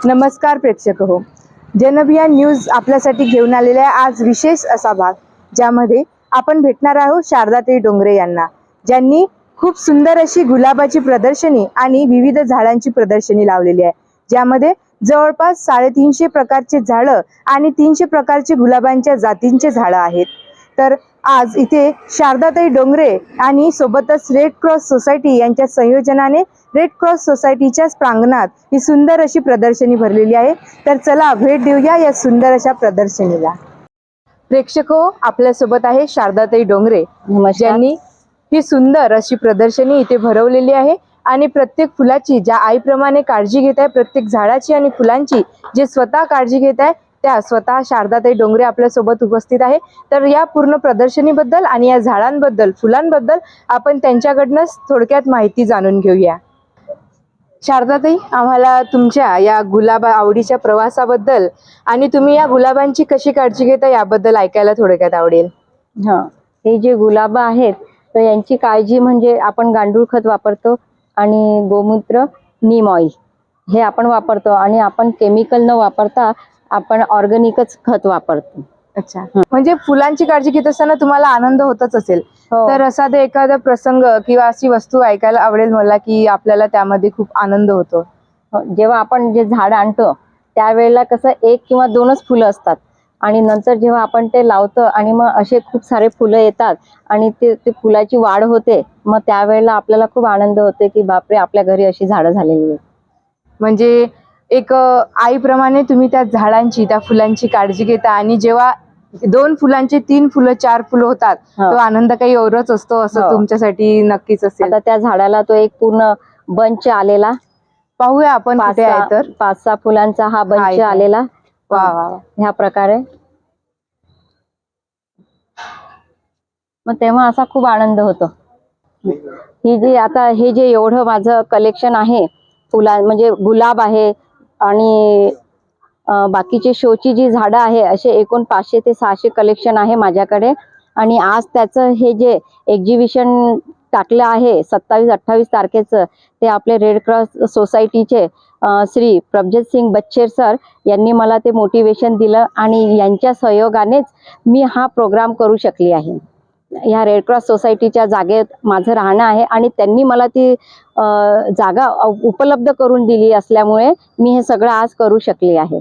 नमस्कार प्रेक्षक हो. जनअभियान न्यूज आपल्यासाठी घेऊन आलेला आहे आज विशेष असा भाग ज्यामध्ये आपण भेटणार आहोत शारदाताई डोंगरे यांना ज्यांनी खूप सुंदर अशी गुलाबाची प्रदर्शनी आणि विविध झाडांची प्रदर्शनी लावलेली आहे. ज्यामध्ये जवळपास साडेतीनशे प्रकारचे झाडं आणि तीनशे प्रकारचे गुलाबांच्या जातींचे झाडं आहेत. तर आज इथे शारदाताई डोंगरे आणि सोबतच रेड क्रॉस सोसायटी यांच्या संयोजनाने रेड क्रॉस सोसायटीच्याच प्रांगणात ही सुंदर अशी प्रदर्शनी भरलेली आहे. तर चला भेट देऊया या सुंदर अशा प्रदर्शनीला. प्रेक्षक हो आपल्यासोबत आहे शारदाताई डोंगरे. ज्यांनी ही सुंदर अशी प्रदर्शनी इथे भरवलेली आहे आणि प्रत्येक फुलाची ज्या आईप्रमाणे काळजी घेत आहे प्रत्येक झाडाची आणि फुलांची जे स्वतः काळजी घेत आहे त्या स्वतः शारदाताई डोंगरे आपल्यासोबत उपस्थित आहे. तर या पूर्ण प्रदर्शनीबद्दल आणि या झाडांबद्दल फुलांबद्दल आपण त्यांच्याकडनंच थोडक्यात माहिती जाणून घेऊया. शारदाताई आम्हाला तुमच्या या गुलाबा आवडीच्या प्रवासाबद्दल आणि तुम्ही या गुलाबांची कशी काळजी घेता याबद्दल ऐकायला थोडक्यात आवडेल. हा हे जे गुलाब आहेत तर यांची काळजी म्हणजे आपण गांडूळ खत वापरतो आणि गोमूत्र नीम ऑइल हे आपण वापरतो. आणि आपण केमिकल न वापरता आपण ऑर्गॅनिकच खत वापरतो. अच्छा. म्हणजे फुलांची काळजी घेत असताना तुम्हाला आनंद होतच असेल. हो. तर असा ते एखादा प्रसंग किंवा अशी वस्तू ऐकायला आवडेल मला की आपल्याला त्यामध्ये खूप आनंद होतो. हो, जेव्हा आपण जे झाड आणतो त्यावेळेला कसं एक किंवा दोनच फुलं असतात. आणि नंतर जेव्हा आपण ते लावतो आणि मग असे खूप सारे फुलं येतात आणि ते ते फुलाची वाढ होते मग त्यावेळेला आपल्याला खूप आनंद होते की बापरे आपल्या घरी अशी झाडं झालेली आहेत. म्हणजे एक आईप्रमाणे तुम्ही त्या झाडांची त्या फुलांची काळजी घेता आणि जेव्हा दोन फुलांचे तीन फुलं चार फुलं होतात. तो आनंद काही औरच असतो असं हो. तुमच्यासाठी नक्कीच असेल आता त्या झाडाला तो एक पूर्ण बंच आलेला पाहूया आपण कुठे आहे तर पाच सहा फुलांचा हा बंच? आलेला वा. ह्या प्रकारे मग तेव्हा असा खूप आनंद होतो ही जी आता हे जे एवढं माझं कलेक्शन आहे फुला म्हणजे गुलाब आहे आणि बाकीचे शोची जी झाडं आहे असे एकूण पाचशे ते सहाशे कलेक्शन आहे माझ्याकडे. आणि आज त्याचं हे जे एक्झिबिशन टाकलं आहे सत्तावीस अठ्ठावीस तारखेचं ते आपले रेड क्रॉस सोसायटीचे श्री प्रभजित सिंग बच्चेर सर यांनी मला ते मोटिवेशन दिलं आणि यांच्या सहयोगानेच मी हा प्रोग्राम करू शकली आहे. ह्या रेड क्रॉस सोसायटीच्या जागेत माझं राहणं आहे आणि त्यांनी मला ती जागा उपलब्ध करून दिली असल्यामुळे मी हे सगळं आज करू शकले आहे.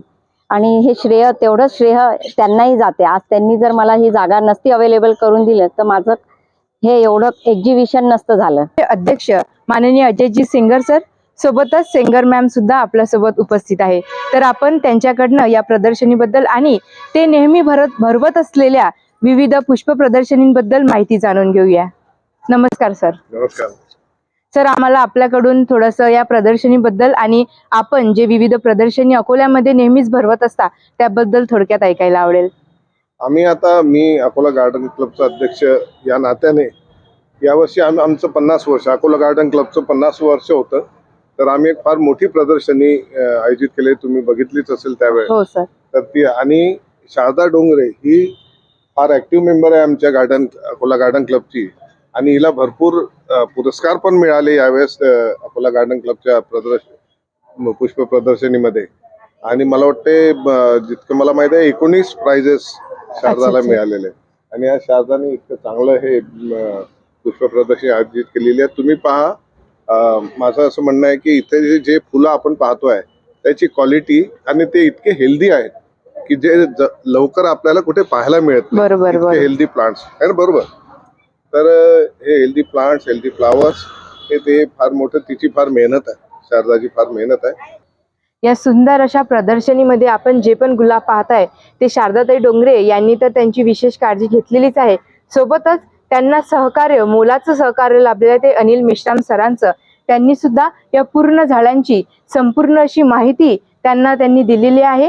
आणि हे श्रेय तेवढंच श्रेय त्यांनाही जाते. आज त्यांनी जर मला ही जागा नसती अवेलेबल करून दिलं तर माझं हे एवढं एक्झिबिशन नसतं झालं. अध्यक्ष माननीय अजयजी सिंगर सर सोबतच सेंगर मॅम सुद्धा आपल्यासोबत उपस्थित आहे. तर आपण त्यांच्याकडनं या प्रदर्शनीबद्दल आणि ते नेहमी भरत भरवत असलेल्या विविध पुष्प प्रदर्शनींबद्दल माहिती जाणून घेऊया. नमस्कार सर. नमस्कार. सर आम्हाला आपल्याकडून थोडंसं या प्रदर्शनीबद्दल आणि आपण जे विविध प्रदर्शनी अकोल्यामध्ये नेहमीच भरवत असता त्याबद्दल थोडक्यात ऐकायला आवडेल. आम्ही आता मी अकोला गार्डन क्लबचा अध्यक्ष या नात्याने यावर्षी आम आमचं पन्नास वर्ष अकोला गार्डन क्लबचं पन्नास वर्ष होतं. तर आम्ही एक फार मोठी प्रदर्शनी आयोजित केली. तुम्ही बघितलीच असेल त्यावेळेस. हो सर. तर ती आणि शारदा डोंगरे ही फार ऍक्टिव्ह मेंबर आहे आमच्या गार्डन अकोला गार्डन क्लबची आणि हिला भरपूर पुरस्कार पण मिळाले यावेळेस अकोला गार्डन क्लबच्या प्रदर्शन पुष्प प्रदर्शनीमध्ये आणि मला वाटते जितकं मला माहिती आहे एकोणीस प्राइजेस शारदाला. मिळालेले. आणि या शारदाने इतकं चांगलं हे पुष्प प्रदर्शनी आयोजित केलेली आहे तुम्ही पहा माझं असं म्हणणं आहे की इथे जे- जे फुलं आपण पाहतोय त्याची क्वालिटी आणि ते इतके हेल्दी आहेत की जे लवकर आपल्याला कुठे पाहायला मिळत. बरोबर. हेल्दी प्लांट्स आहे ना बरोबर. तर हे हेल्दी प्लांट्स हेल्दी फ्लावर्स हे ते फार मोठं तिची फार मेहनत आहे. शारदाची फार मेहनत आहे. या सुंदर अशा प्रदर्शनीमध्ये आपण जे पण गुलाब पाहताय ते शारदाताई डोंगरे यांनी तर त्यांची विशेष काळजी घेतलेलीच आहे. सोबतच त्यांना सहकार्य मोलाचं सहकार्य लाभलेलं आहे ते अनिल मेश्राम सरांचं. त्यांनी सुद्धा या पूर्ण झाडांची संपूर्ण अशी माहिती त्यांना त्यांनी दिलेली आहे.